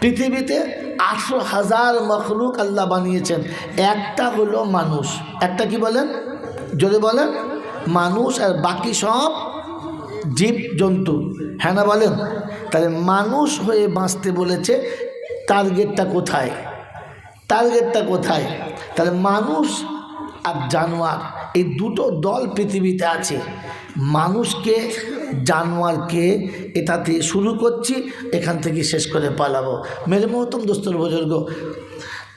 পৃথিবীতে আটশো হাজার মখলুক আল্লাহ বানিয়েছেন। একটা হলো মানুষ। একটা কি বলেন? যদি বলেন, মানুষ আর বাকি সব জীব জন্তু হ্যাঁ না বলেন? তাহলে মানুষ হয়ে বাঁচতে বলেছে টার্গেটটা কোথায়? টার্গেটটা কোথায়? তাহলে মানুষ আর জানোয়ার, এই দুটো দল পৃথিবীতে আছে। মানুষকে জানোয়ারকে এটা দিয়ে শুরু করছি, এখান থেকে শেষ করে পালাবো। মেরে মহতম দোস্তর বুজুর্গ,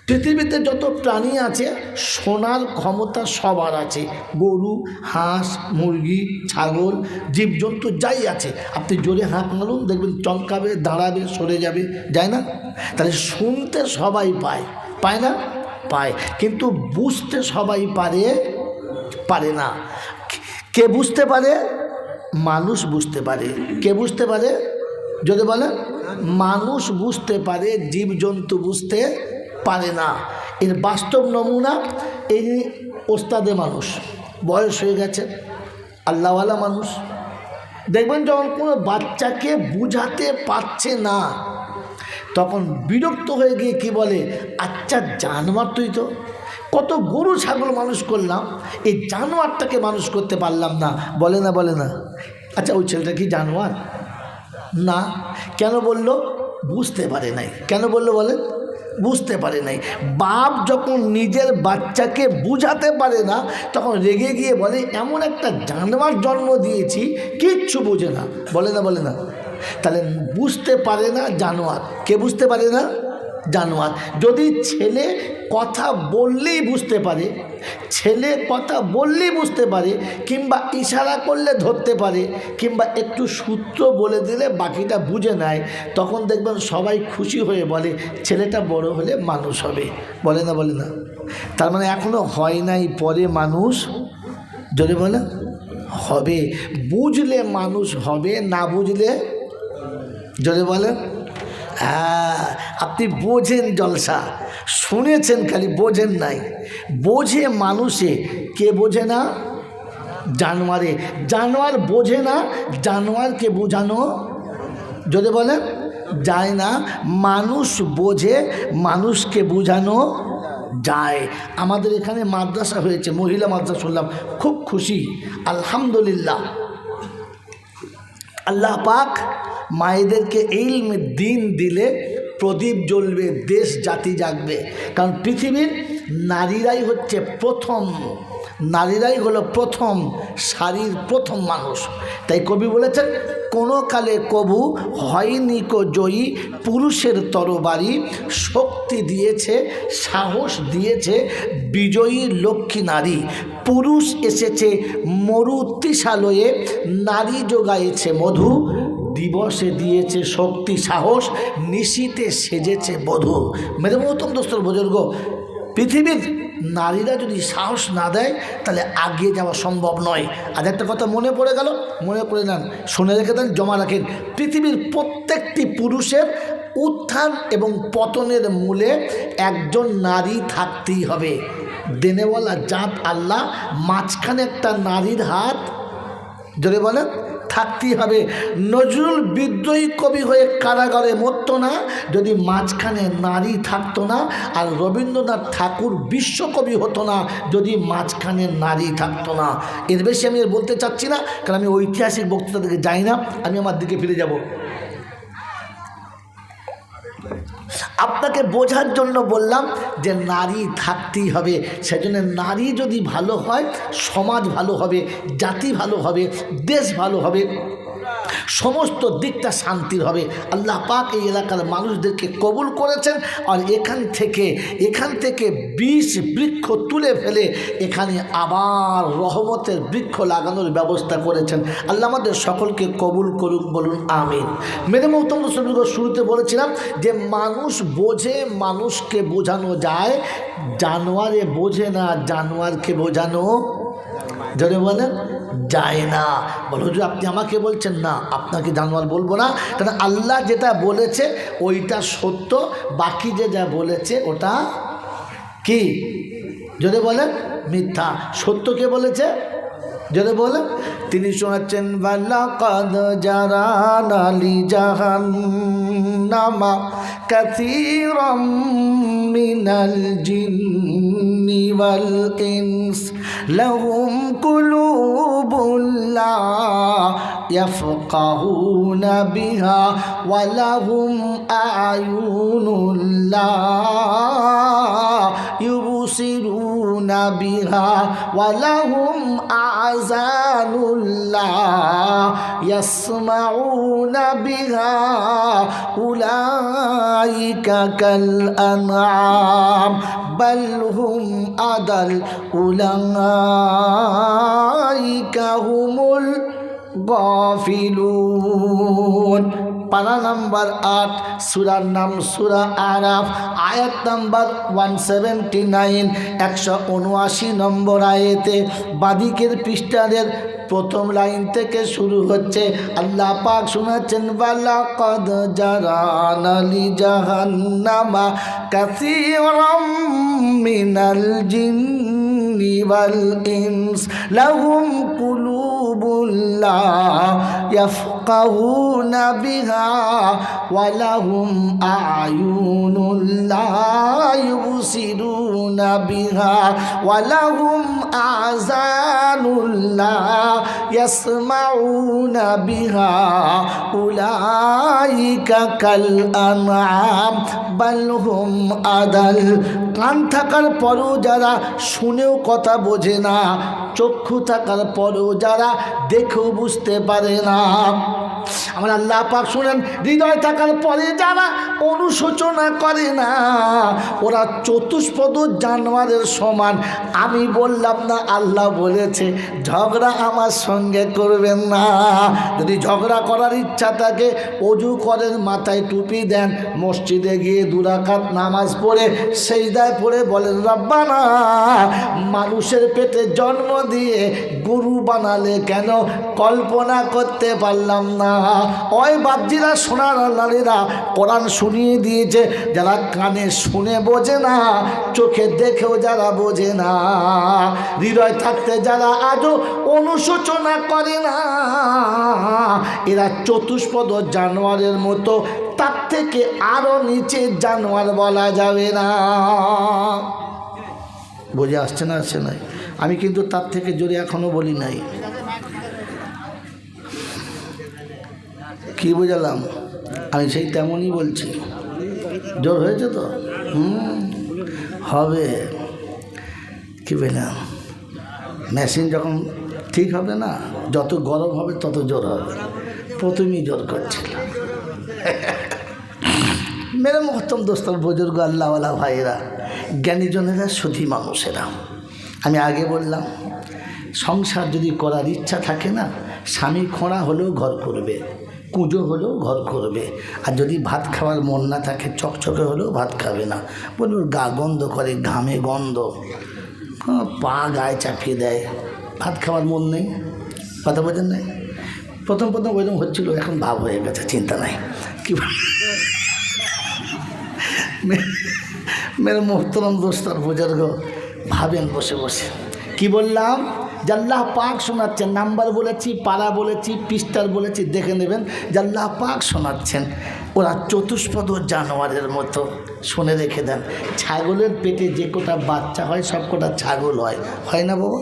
পৃথিবীতে যত প্রাণী আছে শোনার ক্ষমতা সবার আছে। গরু, হাঁস, মুরগি, ছাগল, জীবজন্তু যাই আছে। আপনি জোরে হাঁক মারুন, দেখবেন চমকাবে, দাঁড়াবে, সরে যাবে, যায় না? তাহলে শুনতে সবাই পায়। পায় না? পায়। কিন্তু বুঝতে সবাই পারে পারে না। কে বুঝতে পারে? মানুষ বুঝতে পারে। কে বুঝতে পারে? যদি বলে, মানুষ বুঝতে পারে, জীবজন্তু বুঝতে পারে না। এর বাস্তব নমুনা এই ওস্তাদে মানুষ। বয়স হয়ে গেছে, আল্লাহওয়ালা মানুষ। দেখবেন যখন কোনো বাচ্চাকে বুঝাতে পারছে না, তখন বিরক্ত হয়ে গিয়ে কি বলে আচ্ছা জানোয়ার তুই তো। কত গরু, ছাগল মানুষ করলাম, এই জানোয়ারটাকে মানুষ করতে পারলাম না। বলে না বলে না। আচ্ছা ওই ছেলেটা কি জানোয়ার? না। কেন বলল? বুঝতে পারে নাই। কেন বলল বলে বুঝতে পারে নাই। বাপ যখন নিজের বাচ্চাকে বুঝাতে পারে না, তখন রেগে গিয়ে বলে, এমন একটা জানোয়ার জন্ম দিয়েছি, কিচ্ছু বোঝে না। বলে না বলে না। তাহলে বুঝতে পারে না জানোয়ার। কে বুঝতে পারে না? জানোয়ার। যদি ছেলে কথা বললেই বুঝতে পারে, ছেলে কথা বললেই বুঝতে পারে, কিংবা ইশারা করলে ধরতে পারে, কিংবা একটু সূত্র বলে দিলে বাকিটা বুঝে নেয়, তখন দেখবেন সবাই খুশি হয়ে বলে, ছেলেটা বড় হলে মানুষ হবে। বলে না বলে না। তার মানে এখনও হয় নাই, পরে মানুষ যদি বলে, হবে। বুঝলে মানুষ হবে, না বুঝলে যদি বলেন হ্যাঁ আপনি বোঝেন জলসা। শুনেছেন খালি, বোঝেন নাই। বোঝে মানুষে, কে বোঝে না? জানোয়ারে। জানোয়ার বোঝে না জানোয়ারকে বোঝানো? যদি বলেন, যায় না। মানুষ বোঝে মানুষকে বোঝানো? যায়। আমাদের এখানে মাদ্রাসা হয়েছে, মহিলা মাদ্রাসা শুনলাম, খুব খুশি। আলহামদুলিল্লাহ। আল্লাহ পাক মায়েদেরকে ইলমে দিন দিলে প্রদীপ জ্বলবে, দেশ জাতি জাগবে। কারণ পৃথিবীর নারীরাই হচ্ছে প্রথম, নারীরাই হলো প্রথম, শাড়ির প্রথম মানুষ। তাই কবি বলেছেন, কোনো কালে কবু হয়নি কো জয়ী, পুরুষের তরবারি শক্তি দিয়েছে, সাহস দিয়েছে, বিজয়ী লক্ষ্মী নারী। পুরুষ এসেছে মরুতিশালয়ে নারী যোগাইছে মধু দিবসে দিয়েছে শক্তি, সাহস, নিশিতে সেজেছে বধূ। মেরে মহতম দোস্তর বুজুর্গ, পৃথিবীর নারীরা যদি সাহস না দেয়, তাহলে আগিয়ে যাওয়া সম্ভব নয়। আর একটা কথা মনে পড়ে গেল? মনে করে নেন শুনে রেখে দেন জমা রাখেন পৃথিবীর প্রত্যেকটি পুরুষের উত্থান এবং পতনের মূলে একজন নারী থাকতেই হবে। দেনেওয়ালা জাত আল্লাহ, মাঝখানে একটা নারীর হাত যদি বলেন থাকতেই হবে। নজরুল বিদ্রোহী কবি হয়ে কারাগারে মরত না, যদি মাঝখানে নারী থাকতো না আর রবীন্দ্রনাথ ঠাকুর বিশ্বকবি হতো না, যদি মাঝখানে নারী থাকতো না। এর বেশি আমি বলতে চাচ্ছি না, কারণ আমি ঐতিহাসিক বক্তৃতা থেকে যাই না, আমি আমার দিকে ফিরে যাব। আপনাকে বোঝার জন্য বললাম যে নারী থাকতেই হবে। সেজন্য নারী যদি ভালো হয়, সমাজ ভালো হবে, জাতি ভালো হবে, দেশ ভালো হবে সমস্ত দিকটা শান্তির হবে। আল্লাহ পাক এই এলাকার মানুষদেরকে কবুল করেছেন আর এখান থেকে এখান থেকে বিষ বৃক্ষ তুলে ফেলে এখানে আবার রহমতের বৃক্ষ লাগানোর ব্যবস্থা করেছেন। আল্লাহ আমাদের সকলকে কবুল করুক বলুন, আমিন। মেরে মৌতম রসুলগ শুরুতে বলেছিলাম যে, মানুষ বোঝে, মানুষকে বোঝানো যায়। জানোয়ারে বোঝে না, জানোয়ারকে বোঝানো। যদি বলেন। যায় না। বল, হুজুর, আপনি আমাকে বলছেন না, আপনাকে জানোয়ার বলব না। কারণ আল্লাহ যেটা বলেছে, ওইটা সত্য, বাকি যে যা বলেছে, ওটা কি? যদি বলেন, মিথ্যা। সত্য কে বলেছে? যদি বলেন। তিনি শোনাচ্ছেন ইনস। لهم قلوب لا يفقهون بها ولهم أعين لا يبصرون بها ولهم آذان لا يسمعون بها أولئك كالأنعام بل هم أضل أولئك هم الغافلون পারা নাম্বার আট, সুরার নাম সুরা আরাফ, আয়াত নাম্বার ওয়ান সেভেন্টি নাইন, একশো উনআশি নম্বর আয়েতে বাদিকের পৃষ্ঠাদের প্রথম লাইন থেকে শুরু হচ্ছে, আল্লাহ পাক শোনাচ্ছেন বালা কদ জারানালি জাহান্নামা কাসীরাম মিনাল জিন্নি ওয়াল ইনস, লাহুম কুলুবুল লা يفقهون بها ولهم أعين لا يبصرون بها ولهم آذان لا يسمعون بها أولئك كالأنعام بل هم أضل কান থাকার পরও যারা শুনেও কথা বোঝে না চক্ষু থাকার পরও যারা দেখেও বুঝতে পারে না আমার আল্লাহ পাক শুনেন, হৃদয় থাকার পরে যারা অনুশোচনা করে না, ওরা চতুষ্পদ জানোয়ারের সমান। আমি বললাম না, আল্লাহ বলেছে, ঝগড়া আমার সঙ্গে করবেন না। যদি ঝগড়া করার ইচ্ছা থাকে, অজু করেন, মাথায় টুপি দেন, মসজিদে গিয়ে দুরাকাত নামাজ পড়ে সেই দায় পড়ে বলেন, রব্বানা, মানুষের পেটে জন্ম দিয়ে গরু বানালে কেন কল্পনা করতে পারলাম না? ওই বাপজিরা, সোনার নারীরা কোরআন শুনিয়ে দিয়েছে, যারা কানে শুনে বোঝে না, চোখে দেখেও যারা বোঝে না। হৃদয় থাকতে যারা আজও অনুশোচনা করে না, এরা চতুষ্পদ জানোয়ারের মতো, তার থেকে আরও নিচে জানোয়ার বলা যাবে না। বোঝে আসছে না আসছে না আমি কিন্তু তার থেকে জোরে এখনও বলি নাই। কি বোঝালাম? আমি সেই তেমনই বলছি। জোর হয়েছে তো? হুম, হবে। কি বললাম মেশিন যখন ঠিক হবে না, যত গরম হবে তত জোর হবে। প্রথমেই জোর করছিল মেরে মহত্তম দোস্তর বুজুর্গ আল্লাহওয়ালা ভাইয়েরা। জ্ঞানীজনেরা সুধী মানুষেরা। আমি আগে বললাম সংসার যদি করার ইচ্ছা থাকে না স্বামী খোঁড়া হলেও ঘর করবে কুঁজো হলেও ঘর করবে আর যদি ভাত খাওয়ার মন না থাকে চকচকে হলেও ভাত খাবে না। বলবে গা গন্ধ করে ঘামে গন্ধ আহ, পা গায়ে চাপিয়ে দেয়। ভাত খাওয়ার মন নেই কথা বোঝেন নাই? প্রথম প্রথম ওইরকম হচ্ছিল এখন ভাব হয়ে গেছে চিন্তা নাই। কী মেরে মোহতরম দোস্তার বুজুর্গ ভাবেন বসে বসে। কি বললাম? জাল্লাহ পাক শোনাচ্ছেন, নাম্বার বলেছি পাড়া বলেছি পিস্টার বলেছি, দেখে নেবেন। জাল্লাহ পাক শোনাচ্ছেন, ওরা চতুষ্পদ জানোয়ারের মতো। শুনে রেখে দেন। ছাগলের পেটে যে কোটা বাচ্চা হয়, সব কোটা ছাগল হয়। হয় না বাবা?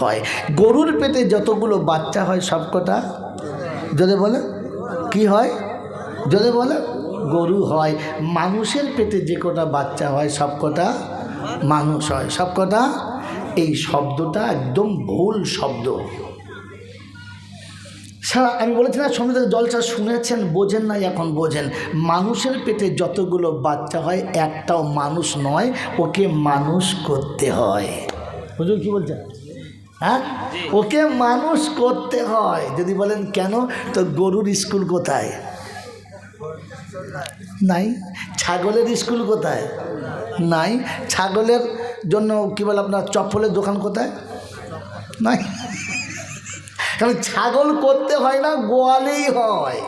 হয়। গরুর পেটে যতগুলো বাচ্চা হয়, সব কটা? যদি বলে। কি হয়? যদি বলে। গরু হয় মানুষের পেটে যে কটা বাচ্চা হয় সব কটা মানুষ হয়। সব কটা? এই শব্দটা একদম ভুল শব্দ। সারা আমি বলেছি না সমিত জলসা শুনেছেন বোঝেন না এখন বোঝেন। মানুষের পেটে যতগুলো বাচ্চা হয় একটাও মানুষ নয় ওকে মানুষ করতে হয়। বুঝুন কি বলছেন? হ্যাঁ? ওকে মানুষ করতে হয়। যদি বলেন কেন? তো গরুর স্কুল কোথায়? নাই। ছাগলের স্কুল কোথায়? নাই। ছাগলের জন্য কী বলে আপনার চপ্পলের দোকান কোথায়? নাই। কারণ ছাগল করতে হয় না, গোয়ালেই হয়।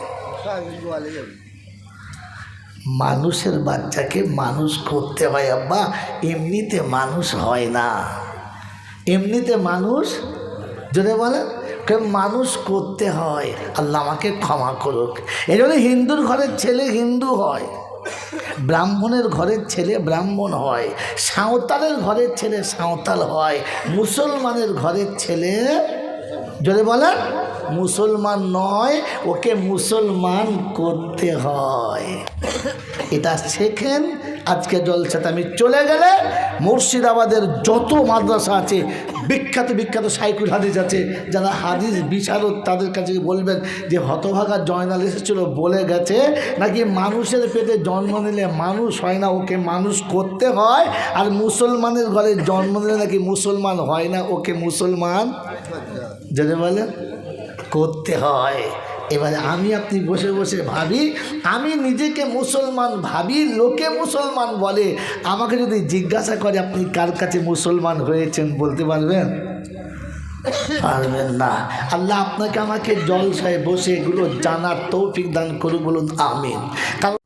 মানুষের বাচ্চাকে মানুষ করতে হয়, আব্বা। এমনিতে মানুষ হয় না। এমনিতে মানুষ, যদি বলে কে মানুষ করতে হয়? আল্লাহ আমাকে ক্ষমা করুক। এই জন্য হিন্দুর ঘরের ছেলে হিন্দু হয়। ব্রাহ্মণের ঘরের ছেলে ব্রাহ্মণ হয়। সাঁওতালের ঘরের ছেলে সাঁওতাল হয়। মুসলমানের ঘরের ছেলে যদি বলেন, মুসলমান নয়, ওকে মুসলমান করতে হয়। এটা শেখেন, আজকে জলসাতে আমি চলে গেলে মুর্শিদাবাদের যত মাদ্রাসা আছে বিখ্যাত বিখ্যাত সাইকুল হাদিস আছে, যারা হাদিস বিচারক তাদের কাছে বলবেন যে হতভাগা জয়নাল এসেছিল, বলে গেছে, নাকি মানুষের পেটে জন্ম নিলে মানুষ হয় না, ওকে মানুষ করতে হয়, আর মুসলমানের ঘরে জন্ম নিলে নাকি মুসলমান হয় না, ওকে মুসলমান? যদি বলে করতে হয়। এবারে আমি আপনি বসে বসে ভাবি, আমি নিজেকে মুসলমান ভাবি, লোকে মুসলমান বলে। আমাকে যদি জিজ্ঞাসা করে আপনি কার কাছে মুসলমান হয়েছেন বলতে পারবেন? পারবেন না। আল্লাহ আপনাকে আমাকে জলসায় বসে এগুলো জানার তৌফিক দান করুন বলুন, আমিন। কারণ